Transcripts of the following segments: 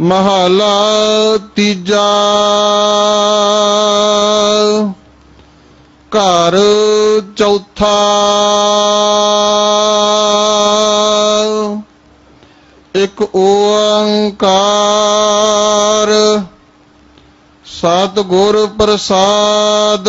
ਮਹਲਾ ਤੀਜਾ। ਘਰ ਚੌਥਾ। ਇੱਕ ਓੰਕਾਰ। ਸਤ ਗੁਰ ਪ੍ਰਸਾਦ।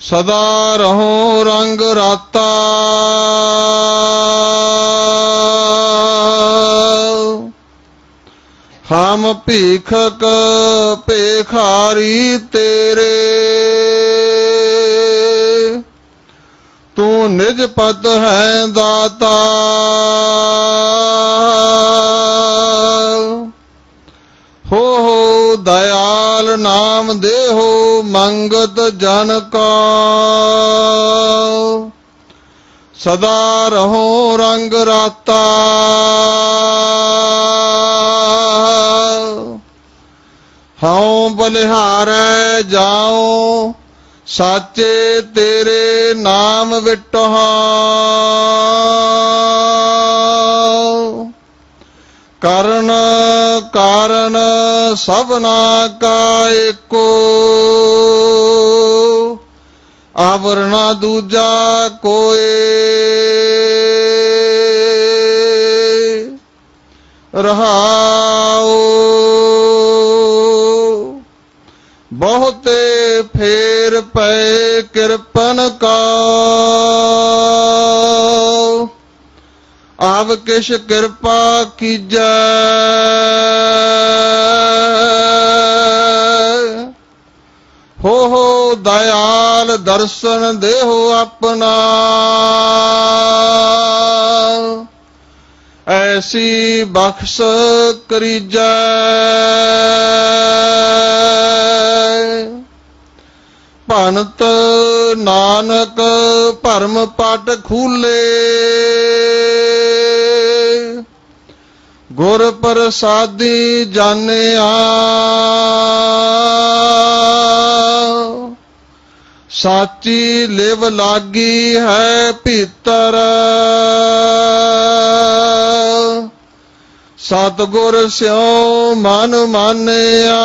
ਸਦਾ ਰਹੋ ਰੰਗ ਰਾਤਾ। ਹਮ ਭੀਖਕ ਭੇਖਾਰੀ ਤੇਰੇ। ਤੂੰ ਨਿਜ ਪਤ ਹੈ ਦਾਤਾ। ਨਾਮ ਦੇਹੋ ਮੰਗਤ ਜਨ ਕਾ ਸਦਾ ਰਹੋ ਰੰਗ ਰਾਤਾ। ਹਉ ਬਲਿਹਾਰੈ ਜਾਉ, ਸਾਚੇ ਤੇਰੇ ਨਾਮ ਵਿਟਹਾ। ਕਰਨ ਕਾਰਨ ਸਭਨਾ ਕਾ ਏਕੋ। ਆਵਰਣਾ ਦੂਜਾ ਕੋਏ। ਰਹਾਉ। ਬਹੁਤੇ ਫੇਰ ਪਏ ਕਿਰਪਨ ਕਾ। ਆਵ ਕਿਛ ਕਿਰਪਾ ਕੀਜੈ। ਹੋ ਹੋ ਦਇਆਲ ਦਰਸ਼ਨ ਦੇਹੋ ਆਪਣਾ। ਐਸੀ ਬਖਸ਼ ਕਰੀਜੈ। ਭਨਤ ਨਾਨਕ ਭਰਮ ਪਟ ਖੂਲੇ। ਗੁਰ ਪ੍ਰਸਾਦੀ ਜਾਣਿਆ। ਸਾਚੀ ਲਿਵ ਲਾਗੀ ਹੈ ਭੀਤਰ। ਸਤਗੁਰ ਸਿਉ ਮਨ ਮਾਨਿਆ।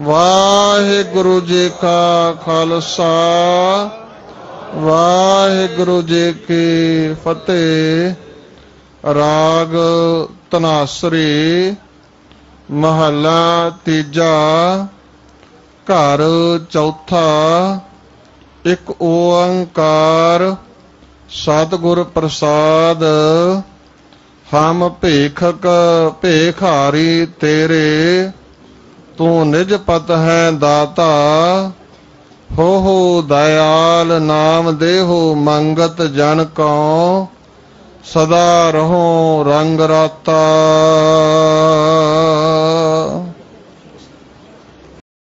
ਵਾਹਿਗੁਰੂ ਜੀ ਕਾ ਖਾਲਸਾ, ਵਾਹਿਗੁਰੂ ਜੀ ਕੀ ਫਤਿਹ। ਰਾਗ ਤਨਾਸਰੀ, ਮਹੱਲਾ ਤੀਜਾ, ਘਰ ਚੌਥਾ, ਇੱਕ ਓੰਕਾਰ, ਸਤਿਗੁਰ ਪ੍ਰਸਾਦ, ਹਮ ਭੇਖਕ ਭੇਖਾਰੀ ਤੇਰੇ। ਤੂੰ ਨਿਜ ਪਤ ਹੈ ਦਾਤਾ ਹੋ ਹੋ ਦਇਆਲ ਨਾਮ ਦੇਹੋ ਮੰਗਤ ਜਨ ਕਉ, ਸਦਾ ਰਹੋ ਰੰਗ ਰਾਤਾ।